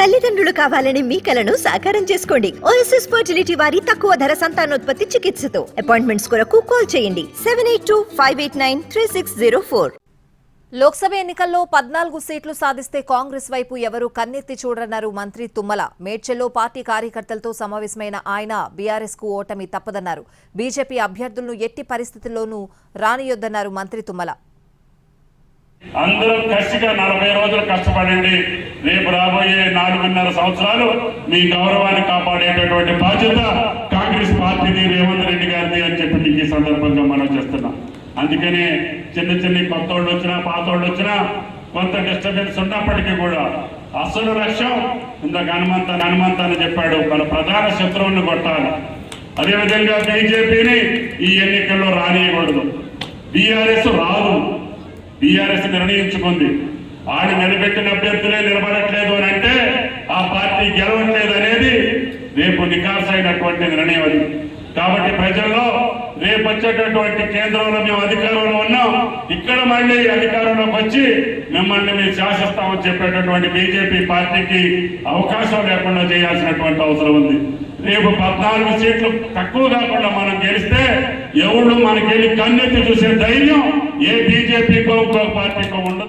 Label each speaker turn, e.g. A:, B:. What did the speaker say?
A: తల్లిదండ్రులు కావాలని మీ కలను సాకారం చేసుకోండి. ఓఎస్ఎస్ ఫర్టిలిటీ వారి తక్కువ ధర సంతానోత్పత్తి చికిత్సతో. అపాయింట్మెంట్స్ కొరకు కాల్ చేయండి. Seven eight two five eight nine three six zero four
B: Lok Sabha ఎన్నికల్లో పద్నాలుగు సీట్లు సాధిస్తే కాంగ్రెస్ వైపు ఎవరూ కన్నెత్తి చూడరన్నారు మంత్రి తుమ్మల. మేడ్చల్లో పార్టీ కార్యకర్తలతో సమావేశమైన ఆయన బీఆర్ఎస్కు ఓటమి తప్పదన్నారు. బీజేపీ అభ్యర్థులను ఎట్టి పరిస్థితుల్లోనూ రానియొద్దన్నారు మంత్రి తుమ్మల.
C: అందరూ కసిగా నలభై రోజులు కష్టపడండి. రేపు రాబోయే నాలుగున్నర సంవత్సరాలు మీ గౌరవాన్ని కాపాడేటటువంటి బాధ్యత కాంగ్రెస్ పార్టీది రేవంత్ రెడ్డి గారిది అని చెప్పి మీకు ఈ సందర్భంగా మనం చేస్తున్నాం. అందుకనే చిన్న చిన్న కొత్త వాళ్ళు వచ్చినా పాత వాళ్ళు వచ్చినా కొంత డిస్టర్బెన్స్ ఉన్నప్పటికీ కూడా అసలు లక్ష్యం ఇందాక హనుమంత హనుమంత అని చెప్పాడు మన ప్రధాన శత్రువుని కొట్టాలి. అదేవిధంగా బీజేపీని ఈ ఎన్నికల్లో రానియకూడదు. బీఆర్ఎస్ రాదు. టీఆర్ఎస్ నిర్ణయించుకుంది. వాళ్ళు నిలబెట్టిన అభ్యర్థులే నిలబడట్లేదు అని అంటే ఆ పార్టీ గెలవట్లేదు అనేది రేపు నికాసైనటువంటి నిర్ణయం అది. కాబట్టి ప్రజల్లో రేపు వచ్చేటటువంటి కేంద్రంలో మేము అధికారంలో ఉన్నాం. ఇక్కడ మళ్ళీ అధికారంలోకి వచ్చి మిమ్మల్ని మేము శాసిస్తామని చెప్పేటటువంటి బీజేపీ పార్టీకి అవకాశం లేకుండా చేయాల్సినటువంటి అవసరం ఉంది. రేపు పద్నాలుగు సీట్లు తక్కువ కాకుండా మనం గెలిస్తే ఎవరు మనకెళ్ళి కన్నెత్తి చూసే ధైర్యం ఏ బీజేపీకో ఇంకో పార్టీకో ఉండదు.